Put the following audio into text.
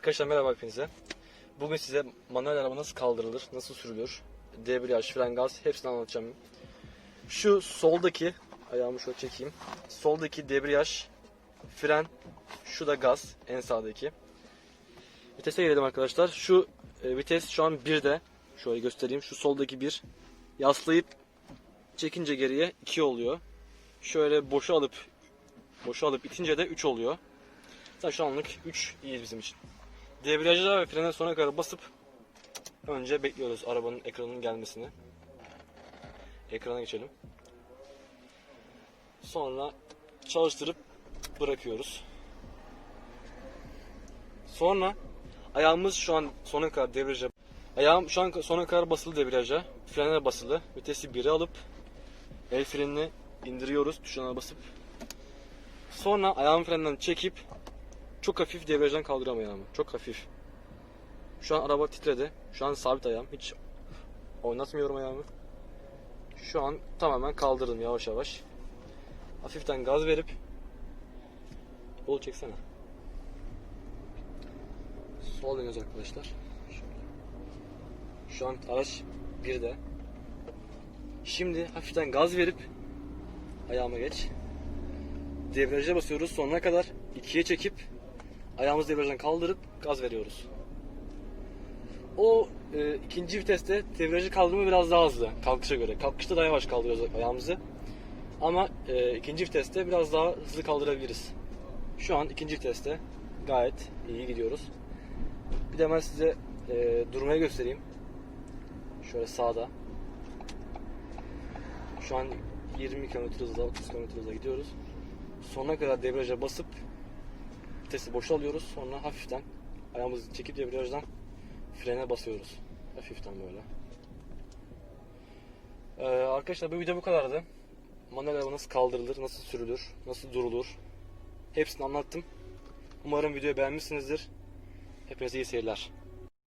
Arkadaşlar merhaba hepinize. Bugün size manuel araba nasıl kaldırılır, nasıl sürülür, debriyaj, fren, gaz hepsini anlatacağım. Şu soldaki, ayağımı şöyle çekeyim. Soldaki debriyaj, fren, şu da gaz, en sağdaki. Vitese gelelim arkadaşlar. Şu e, vites şu an 1'de. Şöyle göstereyim. Şu soldaki 1. Yaslayıp çekince geriye 2 oluyor. Şöyle boşa alıp boşa alıp itince de 3 oluyor. Zaten şu anlık 3 iyi bizim için. Debriyaja ve frene sona kadar basıp önce bekliyoruz arabanın ekranının gelmesini. Ekrana geçelim. Sonra çalıştırıp bırakıyoruz. Sonra ayağımız şu an sona kadar debriyaja Ayağım şu an sona kadar basılı debriyaja. Frenler basılı. Vitesi 1'e alıp el frenini indiriyoruz tuşuna basıp. Sonra ayağım frenden çekip çok hafif debriyajdan kaldırıyorum ayağımı. Çok hafif. Şu an araba titredi. Şu an sabit ayağım. Hiç oynatmıyorum ayağımı. Şu an tamamen kaldırdım yavaş yavaş. Hafiften gaz verip Yol çeksene. Sol dönüyoruz arkadaşlar. Şu an araç 1'de. Şimdi hafiften gaz verip ayağıma geç. Debriyaja basıyoruz sonuna kadar ikiye çekip ayağımızı debriyajdan kaldırıp gaz veriyoruz. O e, ikinci viteste debriyajı kaldırma biraz daha hızlı kalkışa göre. Kalkışta daha yavaş kaldırıyoruz ayağımızı. Ama e, ikinci viteste biraz daha hızlı kaldırabiliriz. Şu an ikinci viteste gayet iyi gidiyoruz. Bir de ben size e, durmayı göstereyim. Şöyle sağda. Şu an 20 km hızla 30 km hızla gidiyoruz. Sonuna kadar debriyaja basıp vitesi boşalıyoruz. Sonra hafiften ayağımızı çekip debriyajdan frene basıyoruz. Hafiften böyle. Ee, arkadaşlar bu video bu kadardı. Manuel araba nasıl kaldırılır, nasıl sürülür, nasıl durulur. Hepsini anlattım. Umarım videoyu beğenmişsinizdir. Hepinize iyi seyirler.